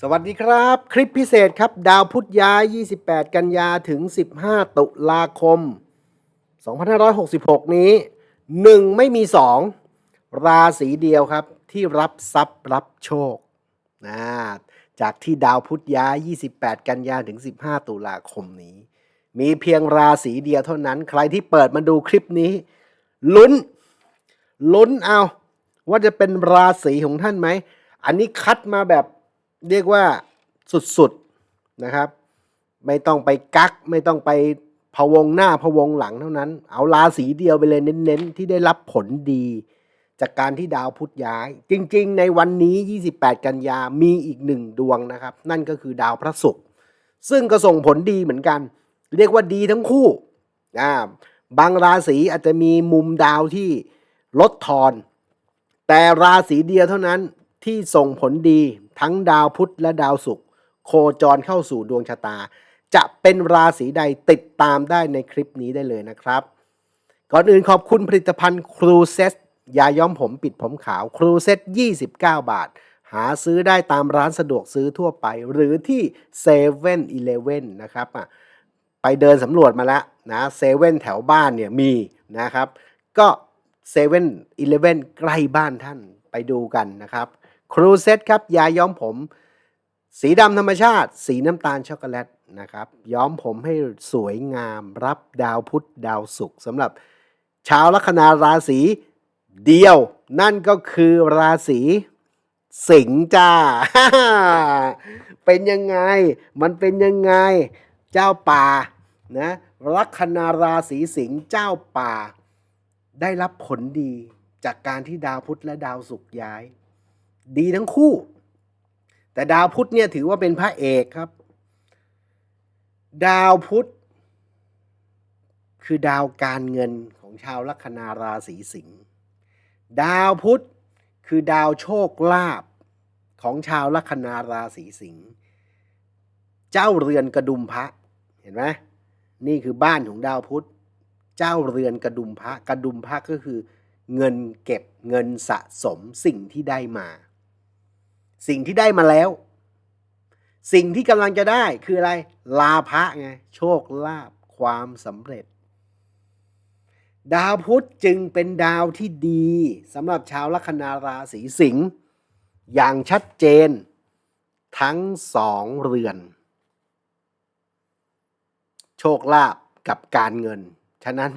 สวัสดีครับ คลิปพิเศษครับ ดาวพุธย้าย 28 กันยาถึง 15 ตุลาคม 2566 นี้ 1 ไม่มี 2 ราศีเดียวครับ ที่รับทรัพย์รับโชคนะจากที่ดาวพุธย้าย 28 กันยาถึง 15 ตุลาคมนี้ มีเพียงราศีเดียวเท่านั้น ใครที่เปิดมาดูคลิปนี้ ลุ้น ลุ้นเอา ว่าจะเป็นราศีของท่านไหม อันนี้คัดมาแบบ เรียกว่าสุดๆนะครับ ไม่ต้องไปกักไม่ต้องไปพะวงหน้าพะวงหลังเท่านั้น เอาราศีเดียวไปเลยเน้นๆ ที่ได้รับผลดี จากการที่ดาวพุธย้าย จริง ๆ ในวันนี้ 28 กันยามีอีกหนึ่งดวงนะครับ นั่นก็คือดาวพระศุกร์ซึ่งก็ส่งผลดีเหมือนกัน เรียกว่าดีทั้งคู่อ่าบางราศีอาจจะมีมุมดาวที่ลดทอน แต่ราศีเดียวเท่านั้นที่ส่งผลดี ทั้งดาวพุธและดาวศุกร์โคจรเข้าสู่ดวงชะตา จะเป็นราศีใดติดตามได้ในคลิปนี้ได้เลยนะครับ ก่อนอื่นขอบคุณผลิตภัณฑ์ครูเซตยาย้อมผมปิดผมขาวครูเซต29 บาท หาซื้อได้ตามร้านสะดวกซื้อทั่วไป หรือที่7 e เ e ่ e อนะครับไปเดินสำรวจมาแล้วนะเซเว่นแถวบ้านเนี่ยมีนะครับ ก็เซเว่นอีเลฟเว่นใกล้บ้านท่านไปดูกันนะครับ ครูเซตครับยาย้อมผม สีดำธรรมชาติ สีน้ำตาลช็อกโกแลตนะครับย้อมผมให้สวยงามรับดาวพุธดาวศุกร์สำหรับชาวลัคนาราศีเดียว นั่นก็คือราศีสิงห์จ้า เป็นยังไง มันเป็นยังไง เจ้าป่านะลัคนาราศีสิงห์เจ้าป่า ได้รับผลดีจากการที่ดาวพุธและดาวศุกร์ย้าย ดีทั้งคู่ แต่ดาวพุธเนี่ยถือว่าเป็นพระเอกครับ ดาวพุธคือดาวการเงินของชาวลัคนาราศีสิงห์ดาวพุธคือดาวโชคลาภของชาวลัคนาราศีสิงห์เจ้าเรือนกระดุมพระเห็นไหมนี่คือบ้านของดาวพุธเจ้าเรือนกระดุมพระกระดุมพระก็คือ เงินเก็บเงินสะสมสิ่งที่ได้มา สิ่งที่ได้มาแล้ว สิ่งที่กำลังจะได้คืออะไร ลาภะไง โชคลาภความสำเร็จ ดาวพุธจึงเป็นดาวที่ดีสำหรับชาวลัคนาราศีสิงห์อย่างชัดเจน ทั้งสองเรือน โชคลาภกับการเงิน ฉะนั้น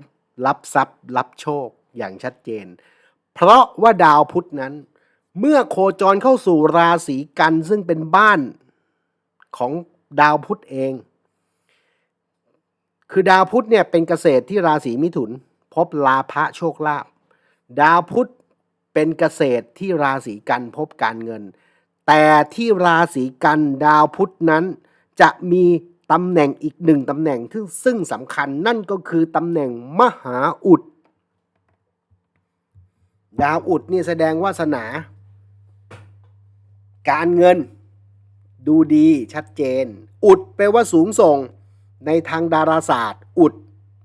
รับทรัพย์รับโชคอย่างชัดเจน เพราะว่าดาวพุธนั้น เมื่อโคจรเข้าสู่ราศีกันซึ่งเป็นบ้านของดาวพุธเอง คือดาวพุธเนี่ยเป็นเกษตรที่ราศีมิถุน พบลาภะโชคลาภดาวพุธเป็นเกษตรที่ราศีกันพบการเงิน แต่ที่ราศีกันดาวพุธนั้น จะมีตำแหน่งอีกหนึ่งตำแหน่งที่ซึ่งสำคัญนั่นก็คือตำแหน่งมหาอุด ดาวอุดนี่แสดงวาสนา การเงิน ดูดีชัดเจน อุดแปลว่าสูงส่ง ในทางดาราศาสตร์ อุด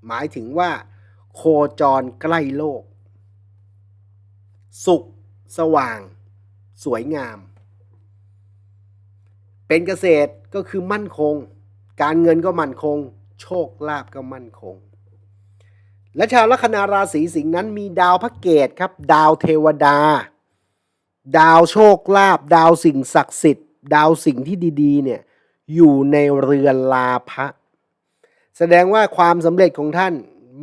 หมายถึงว่า โคจรใกล้โลก สุข สว่าง สวยงาม เป็นเกษตรก็คือมั่นคง การเงินก็มั่นคง โชคลาภก็มั่นคงและชาวลัคนาราศีสิงห์นั้นมีดาวพระเกตครับ ดาวเทวดา ดาวโชคลาภดาวสิ่งศักดิ์สิทธิ์ ดาวสิ่งที่ดีๆ เนี่ยอยู่ในเรือนลาภะแสดงว่าความสำเร็จของท่าน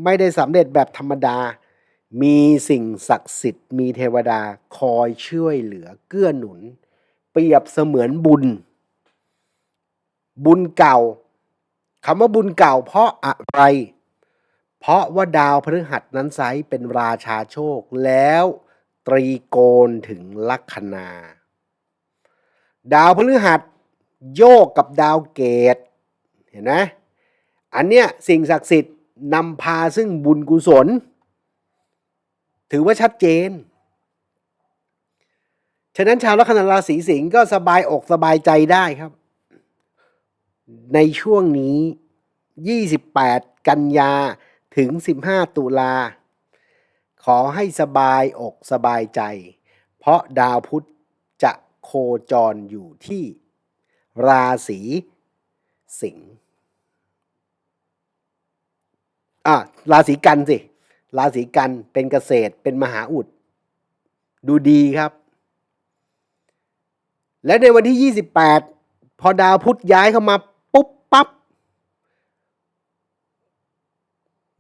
ไม่ได้สำเร็จแบบธรรมดา มีสิ่งศักดิ์สิทธิ์ มีเทวดาคอยช่วยเหลือเกื้อหนุน เปรียบเสมือนบุญ บุญเก่าคำว่าบุญเก่าเพราะอะไร เพราะว่าดาวพฤหัสนั้นไซเป็นราชาโชคแล้ว ตรีโกณถึงลัคนา ดาวพฤหัสโยกกับดาวเกตเห็นไหมอันเนี้ยสิ่งศักดิ์สิทธิ์นำพาซึ่งบุญกุศล ถือว่าชัดเจน ฉะนั้นชาวลัคนาราศีสิงห์ก็สบายอกสบายใจได้ครับ ในช่วงนี้ 28 กันยาถึง 15 ตุลา ขอให้สบายอกสบายใจ เพราะดาวพุธจะโคจรอยู่ที่ราศีสิงห์อะราศีกันสิ ราศีกันเป็นเกษตรเป็นมหาอุด ดูดีครับ และในวันที่ 28 พอดาวพุธย้ายเข้ามาปุ๊บปั๊บ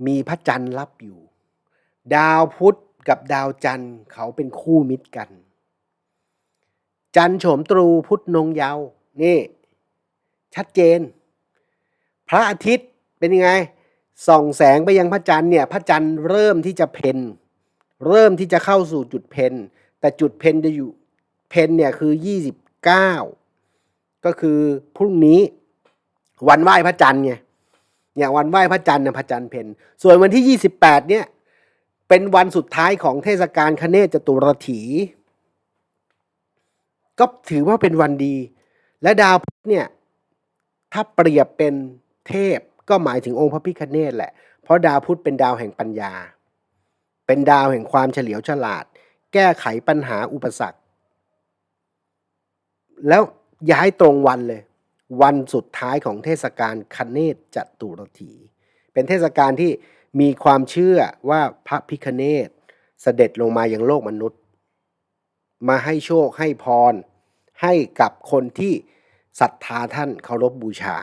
มีพระจันทร์รับอยู่ ดาวพุธกับดาวจันทร์เขาเป็นคู่มิตรกัน จันทร์โฉมตรูพุธนงเยาว์นี่ ชัดเจน พระอาทิตย์เป็นยังไง ส่องแสงไปยังพระจันทร์เนี่ย พระจันทร์เริ่มที่จะเพนเริ่มที่จะเข้าสู่จุดเพนแต่จุดเพนจะอยู่เพนเนี่ยคือ 29 ก็คือพรุ่งนี้วันไหว้พระจันทร์ไงอย่างวันไหว้พระจันทร์นะพระจันทร์เพนส่วนวันที่ 28 เนี่ย เป็นวันสุดท้ายของเทศกาลคเนศจตุรถี ก็ถือว่าเป็นวันดี และดาวพุธเนี่ย ถ้าเปรียบเป็นเทพก็หมายถึงองค์พระพิคเนตแหละ เพราะดาวพุธเป็นดาวแห่งปัญญา เป็นดาวแห่งความเฉลียวฉลาด แก้ไขปัญหาอุปสรรค แล้วย้ายตรงวันเลย วันสุดท้ายของเทศกาลคเนศจตุรถี เป็นเทศกาลที่ มีความเชื่อว่าพระพิคเนตเสด็จลงมายังโลกมนุษย์ มาให้โชคให้พร ให้กับคนที่ศรัทธาท่านเคารพบบูชา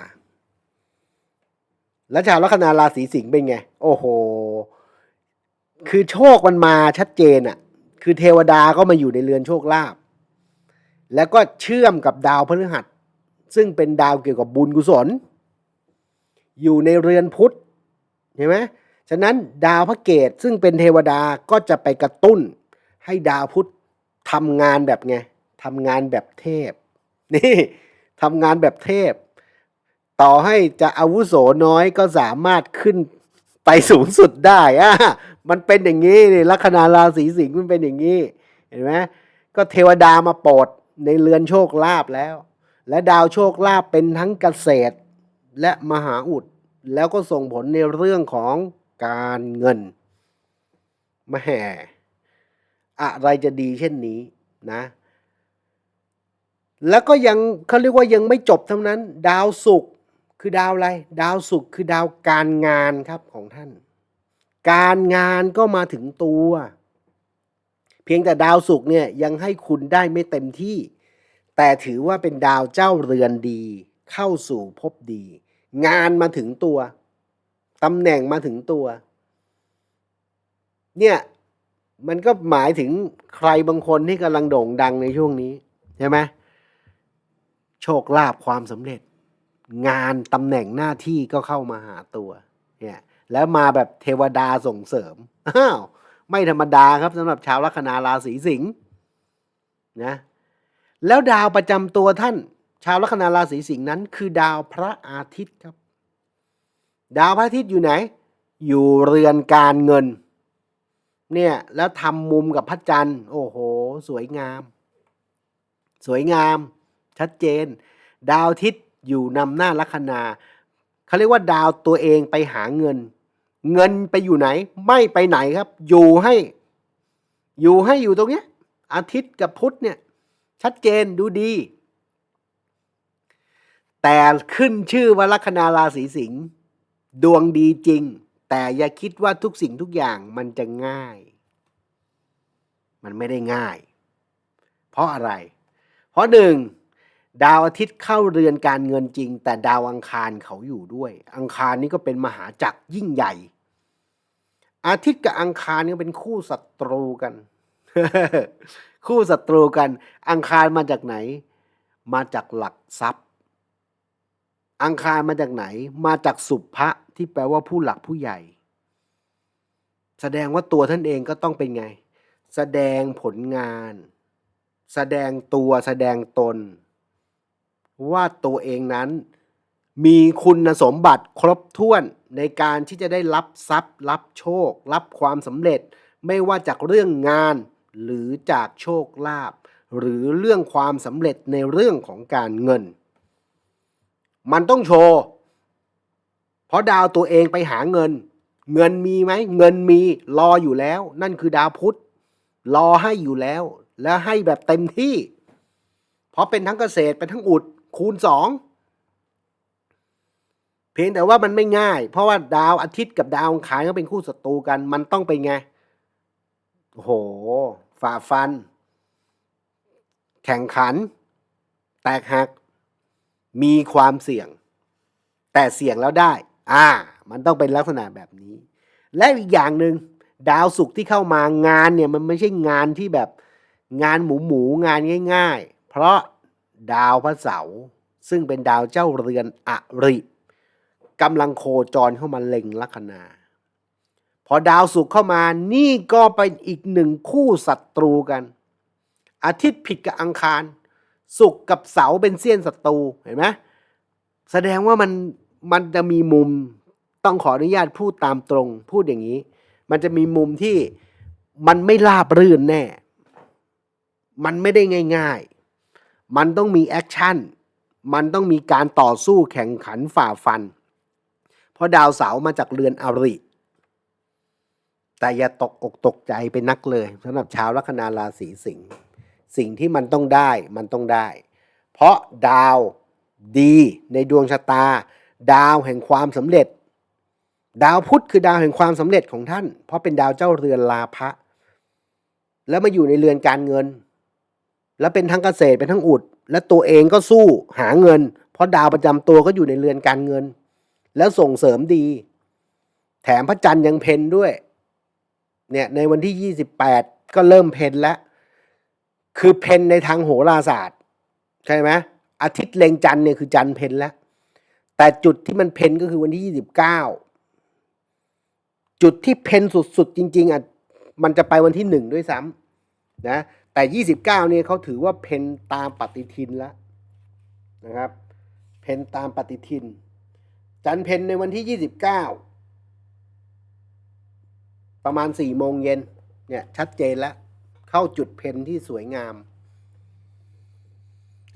แล้วชาวลัคนาราศีสิงห์เป็นไง โอ้โห คือโชคมันมาชัดเจนอะ่ะคือเทวดาก็มาอยู่ในเรือนโชคลาภแล้วก็เชื่อมกับดาวพฤหัส ซึ่งเป็นดาวเกี่ยวกับบุญกุศล อยู่ในเรือนพุธเห็นไหม ฉะนั้นดาวพระเกตซึ่งเป็นเทวดาก็จะไปกระตุ้น ให้ดาวพุธทำงานแบบไงทำงานแบบเทพ นี่ทำงานแบบเทพ ต่อให้จะอาวุโสน้อยก็สามารถขึ้นไปสูงสุดได้อะมันเป็นอย่างนี้นี่ลัคนาราศีสิงห์มันเป็นอย่างนี้ เห็นไหมก็เทวดามาโปรดในเรือนโชคลาภแล้ว และดาวโชคลาภเป็นทั้งเกษตรและมหาอุด แล้วก็ส่งผลในเรื่องของ การเงินมาแห่อะไรจะดีเช่นนี้นะ แล้วก็ยังเขาเรียกว่ายังไม่จบเท่านั้น ดาวศุกร์คือดาวอะไร ดาวศุกร์คือดาวการงานครับของท่าน การงานก็มาถึงตัว เพียงแต่ดาวศุกร์เนี่ยยังให้คุณได้ไม่เต็มที่ แต่ถือว่าเป็นดาวเจ้าเรือนดี เข้าสู่ภพดี งานมาถึงตัว ตำแหน่งมาถึงตัว เนี่ยมันก็หมายถึงใครบางคนที่กำลังโด่งดังในช่วงนี้ ใช่ไหมโชคลาภความสำเร็จ งานตำแหน่งหน้าที่ก็เข้ามาหาตัวเนี่ยแล้วมาแบบเทวดาส่งเสริมอ้าวไม่ธรรมดาครับสำหรับชาวลัคนาราศีสิงห์นะแล้วดาวประจำตัวท่าน ชาวลัคนาราศีสิงห์นั้น คือดาวพระอาทิตย์ครับ ดาวพระอาทิตย์อยู่ไหน อยู่เรือนการเงิน เนี่ย แล้วทำมุมกับพระจันทร์ โอ้โห สวยงาม สวยงาม ชัดเจน ดาวอาทิตย์อยู่นำหน้าลัคนาเขาเรียกว่าดาวตัวเองไปหาเงิน เงินไปอยู่ไหน ไม่ไปไหนครับ อยู่ให้ อยู่ให้อยู่ตรงเนี้ย อาทิตย์กับพุธเนี่ย ชัดเจนดูดี แต่ขึ้นชื่อว่าลัคนาราศีสิงห์ ดวงดีจริง แต่อย่าคิดว่าทุกสิ่งทุกอย่างมันจะง่าย มันไม่ได้ง่าย เพราะอะไร เพราะหนึ่งดาวอาทิตย์เข้าเรือนการเงินจริง แต่ดาวอังคารเขาอยู่ด้วย อังคารนี่ก็เป็นมหาจักรยิ่งใหญ่ อาทิตย์กับอังคารนี่เป็นคู่ศัตรูกัน คู่ศัตรูกัน อังคารมาจากไหน มาจากหลักทรัพย์ อังคารมาจากไหน มาจากสุภะที่แปลว่าผู้หลักผู้ใหญ่ แสดงว่าตัวท่านเองก็ต้องเป็นไง แสดงผลงาน แสดงตัวแสดงตน ว่าตัวเองนั้น มีคุณสมบัติครบถ้วนในการที่จะได้รับทรัพย์ รับโชค รับความสำเร็จ ไม่ว่าจากเรื่องงาน หรือจากโชคลาภหรือเรื่องความสำเร็จในเรื่องของการเงิน มันต้องโชว์ เพราะดาวตัวเองไปหาเงิน เงินมีไหม เงินมีรออยู่แล้ว นั่นคือดาวพุธ รอให้อยู่แล้ว และให้แบบเต็มที่ เพราะเป็นทั้งเกษตรเป็นทั้งอุดคูณสองเพียงแต่ว่ามันไม่ง่าย เพราะว่าดาวอาทิตย์กับดาวอังคารก็เป็นคู่ศัตรูกัน มันต้องไปนไงโหฝ่าฟัน แข่งขัน แตกหัก มีความเสี่ยง แต่เสี่ยงแล้วได้ อ่า มันต้องเป็นลักษณะแบบนี้ และอีกอย่างหนึ่งดาวศุกร์ที่เข้ามางานเนี่ยมันไม่ใช่งานที่แบบงานหมูหมูๆงานง่าย ๆ เพราะดาวพระเสาร์ซึ่งเป็นดาวเจ้าเรือนอริกำลังโคจรเข้ามาเล็งลัคนาพอดาวศุกร์เข้ามานี่ก็เป็นอีกหนึ่งคู่ศัตรูกัน อาทิตย์ผิดกับอังคาร ศุกร์กับเสาร์เป็นเสี้ยนศัตรูเห็นไหมแสดงว่ามันมันจะมีมุมต้องขออนุญาตพูดตามตรง พูดอย่างนี้ มันจะมีมุมที่มันไม่ราบรื่นแน่ มันไม่ได้ง่าย ๆ มันต้องมีแอคชั่น มันต้องมีการต่อสู้แข่งขันฝ่าฟัน เพราะดาวเสามาจากเรือนอริ แต่อย่าตกอกตกใจไปนักเลยสำหรับชาวลัคนาราศีสิงห์ สิ่งที่มันต้องได้มันต้องได้ เพราะดาวดีในดวงชะตา ดาวแห่งความสำเร็จ ดาวพุธคือดาวแห่งความสำเร็จของท่าน เพราะเป็นดาวเจ้าเรือนลาภะแล้วมาอยู่ในเรือนการเงิน แล้วเป็นทั้งเกษตรเป็นทั้งอุด และตัวเองก็สู้หาเงิน เพราะดาวประจำตัวก็อยู่ในเรือนการเงิน แล้วส่งเสริมดี แถมพระจันทร์ยังเพนด้วยเนี่ยในวันที่ 28 ก็เริ่มเพนแล้ว คือเพนในทางโหราศาสตร์ ใช่ไหมอาทิตย์เล็งจันทร์เนี่ยคือจันทร์เพนแล้ว แต่จุดที่มันเพนก็คือวันที่29จุดที่เพนสุดๆจริง ๆอะมันจะไปวันที่หนึ่งด้วยซ้ำนะแต่29เนี่ยเขาถือว่าเพนตามปฏิทินแล้วนะครับเพนตามปฏิทิน จันเพนในวันที่29ประมาณ4โมงเย็นเนี่ยชัดเจนแล้ว เข้าจุดเพนที่สวยงาม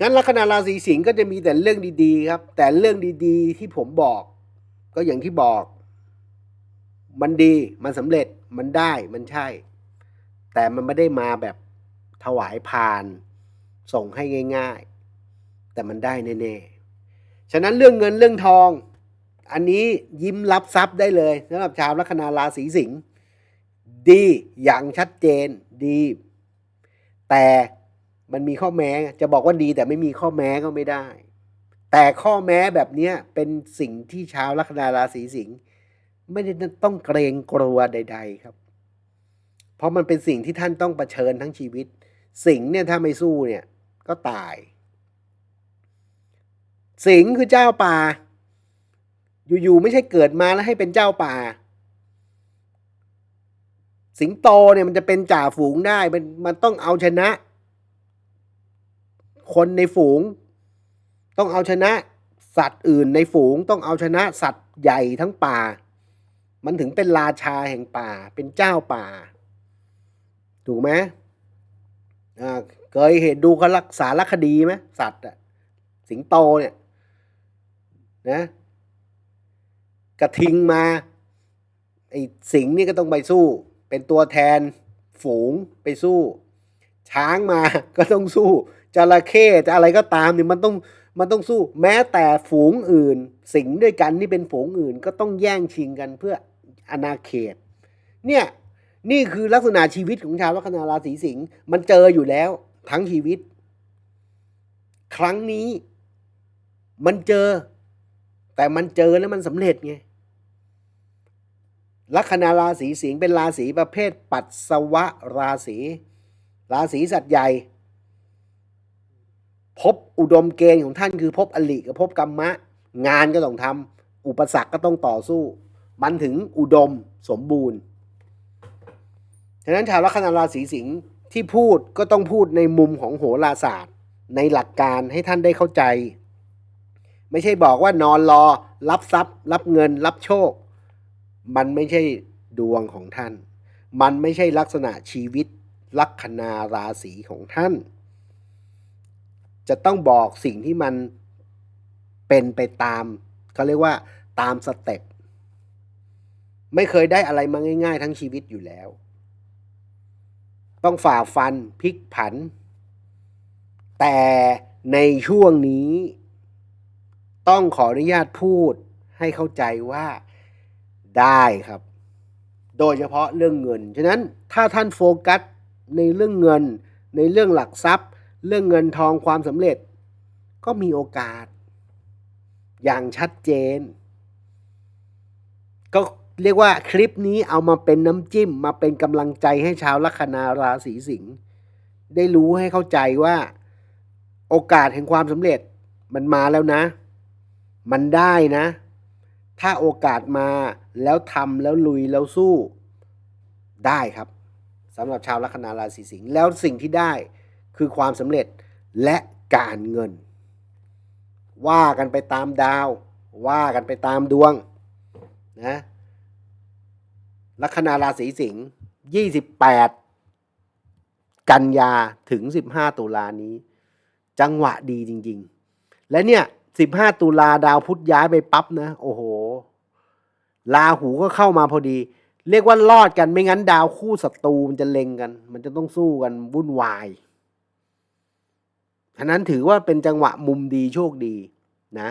งั้นลัคนาราศีสิงห์ก็จะมีแต่เรื่องดีๆ ครับ แต่เรื่องดีๆ ที่ผมบอก ก็อย่างที่บอก มันดีมันสำเร็จมันได้มันใช่ แต่มันไม่ได้มาแบบถวายพานส่งให้ง่าย ๆ แต่มันได้แน่ๆฉะนั้นเรื่องเงินเรื่องทอง อันนี้ยิ้มรับทรัพย์ได้เลยสำหรับชาวลัคนาราศีสิงห์ ดีอย่างชัดเจนดี แต่มันมีข้อแม้จะบอกว่าดีแต่ไม่มีข้อแม้ก็ไม่ได้ แต่ข้อแม้แบบนี้เป็นสิ่งที่ชาวลัคนาราศีสิงห์ไม่ได้ต้องเกรงกลัวใด ๆครับ เพราะมันเป็นสิ่งที่ท่านต้องเผชิญทั้งชีวิต สิงห์เนี่ยถ้าไม่สู้เนี่ยก็ตาย สิงห์คือเจ้าป่า อยู่ๆไม่ใช่เกิดมาแล้วให้เป็นเจ้าป่า สิงโตเนี่ยมันจะเป็นจ่าฝูงได้มันมันต้องเอาชนะ คนในฝูง ต้องเอาชนะ สัตว์อื่นในฝูง ต้องเอาชนะสัตว์ใหญ่ทั้งป่า มันถึงเป็นราชาแห่งป่า เป็นเจ้าป่า ถูกไหมเคยเห็นดูเขารักษารคดีไหมสัตว์อะสิงโตเนี่ยนะกระทิงมาไอ้สิงนี่ก็ต้องไปสู้ เป็นตัวแทนฝูงไปสู้ ช้างมาก็ต้องสู้จระเข้จะอะไรก็ตามเนี่ยมันต้องมันต้องสู้ แม้แต่ฝูงอื่น สิงด้วยกันที่เป็นฝูงอื่น ก็ต้องแย่งชิงกันเพื่ออาณาเขต เนี่ยนี่คือลักษณะชีวิตของชาวลัคนาราศีสิงห์มันเจออยู่แล้ว ทั้งชีวิต ครั้งนี้ มันเจอ แต่มันเจอแล้วมันสำเร็จไง ลัคนาราศีสิงห์เป็นราศีประเภทปัสสวะราศี ราศีสัตว์ใหญ่พบอุดมเกณฑ์ของท่านคือพบอลิกับพบกรรมะ งานก็ต้องทำอุปสรรคก็ต้องต่อสู้ มันถึงอุดมสมบูรณ์ฉะนั้นชาวลัคนาราศีสิงห์ที่พูดก็ต้องพูดในมุมของโหราศาสตร์ ในหลักการให้ท่านได้เข้าใจ ไม่ใช่บอกว่านอนรอ รับทรัพย์ รับเงิน รับโชค มันไม่ใช่ดวงของท่าน มันไม่ใช่ลักษณะชีวิตลัคนาราศีของท่าน จะต้องบอกสิ่งที่มันเป็นไปตามเขาเรียกว่าตามสเต็ปไม่เคยได้อะไรมาง่าย ๆ ทั้งชีวิตอยู่แล้ว ต้องฝ่าฟันพลิกผัน แต่ในช่วงนี้ ต้องขออนุญาตพูดให้เข้าใจว่า ได้ครับ โดยเฉพาะเรื่องเงิน ฉะนั้นถ้าท่านโฟกัสในเรื่องเงิน ในเรื่องหลักทรัพย์ เรื่องเงินทองความสำเร็จ ก็มีโอกาส อย่างชัดเจน ก็เรียกว่าคลิปนี้เอามาเป็นน้ำจิ้มมาเป็นกำลังใจให้ชาวลัคนาราศีสิงห์ได้รู้ให้เข้าใจว่าโอกาสแห่งความสำเร็จมันมาแล้วนะ มันได้นะ ถ้าโอกาสมาแล้วทำแล้วลุยแล้วสู้ได้ครับสำหรับชาวลัคนาราศีสิงห์แล้วสิ่งที่ได้คือความสำเร็จและการเงิน ว่ากันไปตามดาว ว่ากันไปตามดวงนะลัคนาราศีสิงห์28 กันยาถึง 15 ตุลานี้ จังหวะดีจริง ๆ และเนี่ย 15ตุลาดาวพุธย้ายไปปั๊บนะ โอ้โห ลาหูก็เข้ามาพอดี เรียกว่ารอดกันไม่งั้นดาวคู่ศัตรูมันจะเล็งกัน มันจะต้องสู้กันวุ่นวายฉะนั้นถือว่าเป็นจังหวะมุมดีโชคดีนะ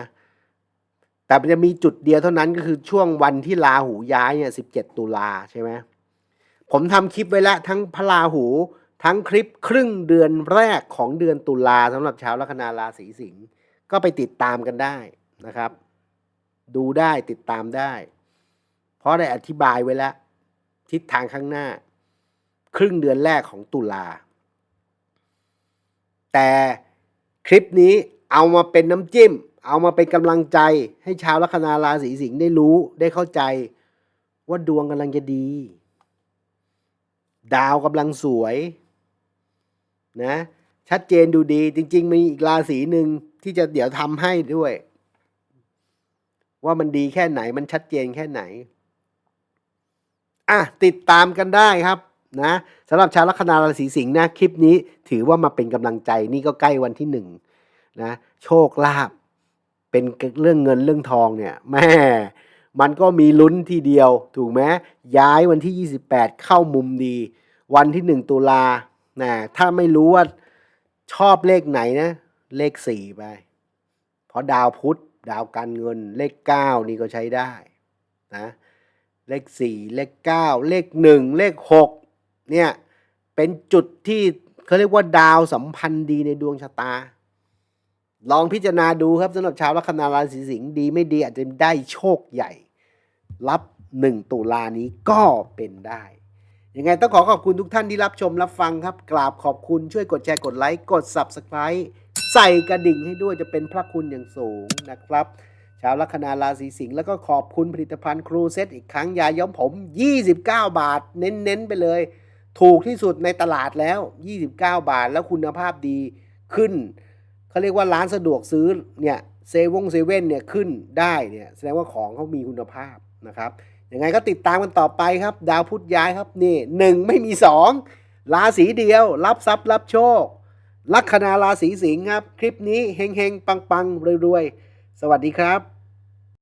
แต่มันจะมีจุดเดียวเท่านั้นก็คือช่วงวันที่ลาหูย้ายเนี่ย17ตุลาใช่ไหมผมทำคลิปไว้แล้วทั้งพระราหูทั้งคลิปครึ่งเดือนแรกของเดือนตุลาสำหรับชาวลัคนาราศีสิงห์ ก็ไปติดตามกันได้นะครับ ดูได้ติดตามได้ เพราะได้อธิบายไว้แล้ว ทิศทางข้างหน้า ครึ่งเดือนแรกของตุลา แต่คลิปนี้เอามาเป็นน้ำจิ้ม เอามาเป็นกำลังใจให้ชาวลัคนาราศีสิงห์ได้รู้ได้เข้าใจ ว่าดวงกำลังจะดี ดาวกำลังสวยนะชัดเจนดูดีจริง ๆ มีอีกราศีหนึ่ง ที่จะเดี๋ยวทำให้ด้วย ว่ามันดีแค่ไหนมันชัดเจนแค่ไหน อะ ติดตามกันได้ครับนะสำหรับชาวลัคนาราศีสิงห์นะ คลิปนี้ถือว่ามาเป็นกำลังใจนี่ก็ใกล้วันที่หนึ่งนะโชคลาภเป็นเรื่องเงินเรื่องทองเนี่ยแม่มันก็มีลุ้นทีเดียว ถูกไหมย้ายวันที่ 28 เข้ามุมดี วันที่ 1 ตุลานะถ้าไม่รู้ว่าชอบเลขไหนนะ เลข4ไป เพราะดาวพุธดาวการเงิน เลข9นี่ก็ใช้ได้นะเลข4เลข9เลข1เลข6เนี่ยเป็นจุดที่เขาเรียกว่าดาวสัมพันธ์ดีในดวงชะตา ลองพิจารณาดูครับสำหรับชาวลัคนาราศีสิงห์ดีไม่ดีอาจจะได้โชคใหญ่ รับ1ตุลานี้ก็เป็นได้ยังไงต้องขอขอบคุณทุกท่านที่รับชมรับฟังครับ กราบขอบคุณช่วยกดแชร์กดไลค์ กด Subscribe ใส่กระดิ่งให้ด้วยจะเป็นพระคุณอย่างสูงนะครับ ชาวลัคนาราศีสิงห์แล้วก็ขอบคุณผลิตภัณฑ์ครูเซตอีกครั้งยาย้อมผม 29 บาท เน้นๆไปเลย ถูกที่สุดในตลาดแล้ว 29 บาทแล้วคุณภาพดีขึ้นเขาเรียกว่าร้านสะดวกซื้อเนี่ยเซเวงเซเว่นเนี่ยขึ้นได้เนี่ยแสดงว่าของเขามีคุณภาพนะครับยังไงก็ติดตามกันต่อไปครับ ดาวพุธย้ายครับนี่หนึ่งไม่มีสองราศีเดียว รับทรัพย์รับโชค ลัคนาราศีสิงห์ครับ คลิปนี้เฮงๆ ปังๆรวยๆ สวัสดีครับ